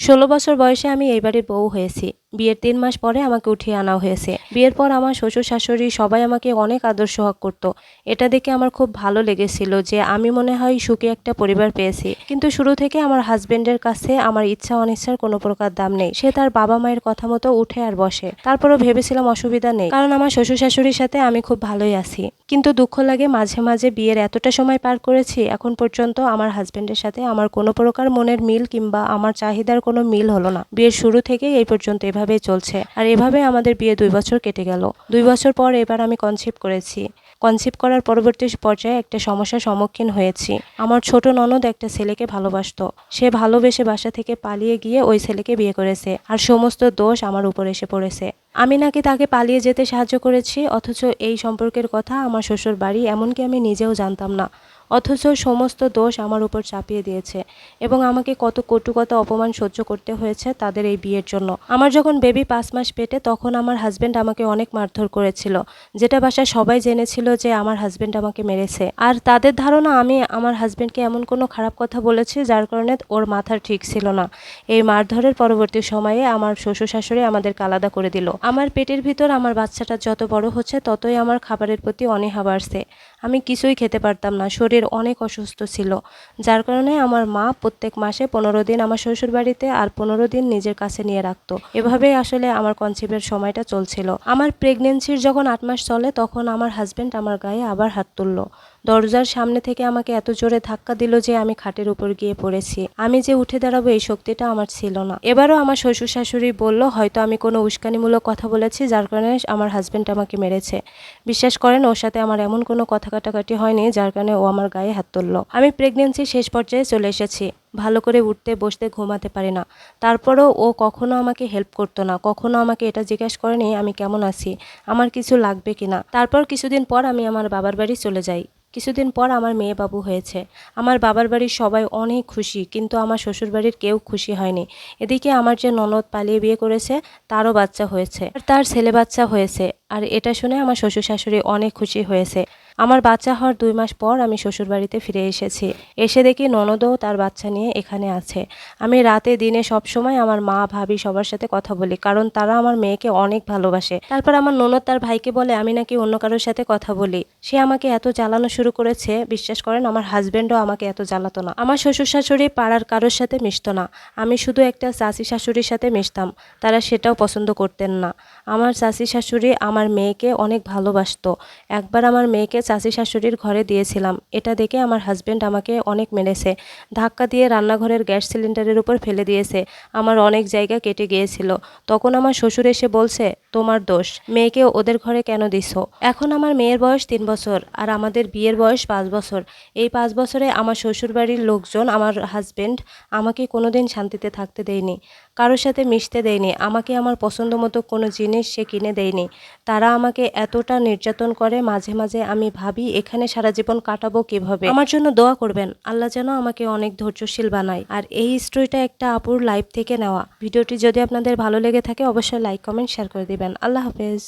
ষোলো বছর বয়সে আমি এই বাড়ির বউ হয়েছি। বিয়ের তিন মাস পরে আমাকে উঠিয়ে আনা হয়েছে। বিয়ের পর আমার শ্বশুর শাশুড়ি সবাই আমাকে অনেক আদর্শ সোহাগ করতো। এটা দেখে আমার খুব ভালো লেগেছিল যে আমি মনে হয় সুখে একটা পরিবার পেয়েছি। কিন্তু শুরু থেকে আমার হাজবেন্ডের কাছে আমার ইচ্ছা অনিচ্ছার কোনো প্রকার দাম নেই। সে তার বাবা মায়ের কথা মতো উঠে আর বসে। তারপরও ভেবেছিলাম অসুবিধা নেই, কারণ আমার শ্বশুর শাশুড়ির সাথে আমি খুব ভালোই আছি। কিন্তু দুঃখ লাগে মাঝে মাঝে বিয়ের এতটা সময় পার করেছি, এখন পর্যন্ত আমার হাজবেন্ডের সাথে আমার কোনো প্রকার মনের মিল কিংবা আমার চাহিদার কোনো মিল হলো না। বিয়ের শুরু থেকেই এই পর্যন্ত এভাবেই চলছে। আর এভাবে আমাদের বিয়ে দুই বছর কেটে গেল। দুই বছর পর এবার আমি কনসিভ করেছি। কনসিভ করার পরবর্তী পর্যায়ে একটা সমস্যার সম্মুখীন হয়েছি। আমার ছোট ননদ একটা ছেলেকে ভালোবাসতো। সে ভালোবেসে বাসা থেকে পালিয়ে গিয়ে ওই ছেলেকে বিয়ে করেছে। আর সমস্ত দোষ আমার উপর এসে পড়েছে। আমি নাকি তাকে পালিয়ে যেতে সাহায্য করেছি, অথচ এই সম্পর্কের কথা আমার শ্বশুর বাড়ি এমনকি আমি নিজেও জানতাম না। অথচ সমস্ত দোষ আমার উপর চাপিয়ে দিয়েছে এবং আমাকে কত কটু কত অপমান সহ্য করতে হয়েছে তাদের এই বিয়ের জন্য। আমার যখন বেবি পাঁচ মাস পেটে, তখন আমার হাজব্যান্ড আমাকে অনেক মারধর করেছিল। যেটা বাসায় সবাই জেনেছিল যে আমার হাজব্যান্ড আমাকে মেরেছে। আর তাদের ধারণা, আমি আমার হাজব্যান্ডকে এমন কোনো খারাপ কথা বলেছি যার কারণে ওর মাথার ঠিক ছিল না। এই মারধরের পরবর্তী সময়ে আমার শ্বশুর শাশুড়ি আমাদেরকে আলাদা করে দিল। আমার পেটের ভিতর আমার বাচ্চাটা যত বড় হচ্ছে, ততই আমার খাবারের প্রতি অনীহা বাড়ছে। আমি কিছুই খেতে পারতাম না। শরীর অনেক অসুস্থ ছিল। যার কারণে আমার মা প্রত্যেক মাসে পনেরো দিন আমার শ্বশুর বাড়িতে আর পনেরো দিন নিজের কাছে নিয়ে রাখতো। এভাবেই আসলে আমার কনসেপ্টের সময়টা চলছিল। আমার প্রেগনেন্সির যখন আট মাস চলে, তখন আমার হাজব্যান্ড আমার গায়ে আবার হাত তুললো। দরজার সামনে থেকে আমাকে এত জোরে ধাক্কা দিল যে আমি খাটের উপর গিয়ে পড়েছি। আমি যে উঠে দাঁড়াবো এই শক্তিটা আমার ছিল না। এবারও আমার শ্বশুর শাশুড়ি বলল, হয়তো আমি কোনো উস্কানিমূলক কথা বলেছি যার কারণে আমার হাজবেন্ড আমাকে মেরেছে। বিশ্বাস করেন, ওর সাথে আমার এমন কোনো কথা কাটাকাটি হয়নি যার কারণে ও আমার গায়ে হাত তুললো। আমি প্রেগনেন্সি শেষ পর্যায়ে চলে এসেছি। ভালো করে উঠতে, বসতে, ঘুমাতে পারি না। তারপরও ও কখনো আমাকে হেল্প করতো না, কখনো আমাকে এটা জিজ্ঞেস করেনি, আমি কেমন আছি, আমার কিছু লাগবে কিনা। তারপর কিছুদিন পর আমি আমার বাবার বাড়ি চলে যাই। কিছুদিন পর আমার মেয়ে বাবু হয়েছে। আমার বাবার বাড়ির সবাই অনেক খুশি, কিন্তু আমার শ্বশুরবাড়ির কেউ খুশি হয়নি। এদিকে আমার যে ননদ পালিয়ে বিয়ে করেছে, তারও বাচ্চা হয়েছে। আর তার ছেলে বাচ্চা হয়েছে। আর এটা শুনে আমার শ্বশুর শাশুড়ি অনেক খুশি হয়েছে। আমার বাচ্চা হওয়ার দুই মাস পর আমি শ্বশুরবাড়িতে ফিরে এসেছি। এসে দেখি ননদও তার বাচ্চা নিয়ে এখানে আছে। আমি রাতে, দিনে, সব সময় আমার মা, ভাবি সবার সাথে কথা বলি, কারণ তারা আমার মেয়েকে অনেক ভালোবাসে। তারপর আমার ননদ তার ভাইকে বলে, আমি নাকি অন্য কারোর সাথে কথা বলি। সে আমাকে এত জ্বালানো শুরু করেছে, বিশ্বাস করেন, আমার হাজবেন্ডও আমাকে এত জ্বালাতো না। আমার শ্বশুর শাশুড়ি পাড়ার কারোর সাথে মিশতো না। আমি শুধু একটা চাষি শাশুড়ির সাথে মিশতাম। তারা সেটাও পছন্দ করতেন না। আমার চাষি শাশুড়ি আমার মেয়েকে অনেক ভালোবাসত। একবার আমার মেয়েকে চাষি শাশুড়ির ঘরে দিয়েছিলাম। এটা দেখে আমার হাজবেন্ড আমাকে অনেক মেরেছে। ধাক্কা দিয়ে রান্নাঘরের গ্যাস সিলিন্ডারের উপর ফেলে দিয়েছে। আমার অনেক জায়গা কেটে গিয়েছিল। তখন আমার শ্বশুর এসে বলছে, তোমার দোষ। মেয়েকে ওদের ঘরে কেন দিছো? এখন আমার মেয়ের বয়স তিন বছর আর আমাদের বিয়ের বয়স পাঁচ বছর। এই পাঁচ বছরে আমার শ্বশুর বাড়ির লোকজন, আমার হাজবেন্ড আমাকে কোনোদিন শান্তিতে থাকতে দেয়নি। কারোর সাথে মিশতে দেয়নি। আমাকে আমার পছন্দ মতো কোনো জিনিস সে কিনে দেয়নি। তারা আমাকে এতটা নির্যাতন করে, মাঝে মাঝে আমি ভাবি, এখানে সারা জীবন কাটাবো কীভাবে? আমার জন্য দোয়া করবেন। আল্লাহ যেন আমাকে অনেক ধৈর্যশীল বানায়। আর এই স্টোরিটা একটা আপুর লাইফ থেকে নেওয়া। ভিডিওটি যদি আপনাদের ভালো লেগে থাকে, অবশ্যই লাইক কমেন্ট শেয়ার করে দিবেন। আল্লাহ হাফেজ।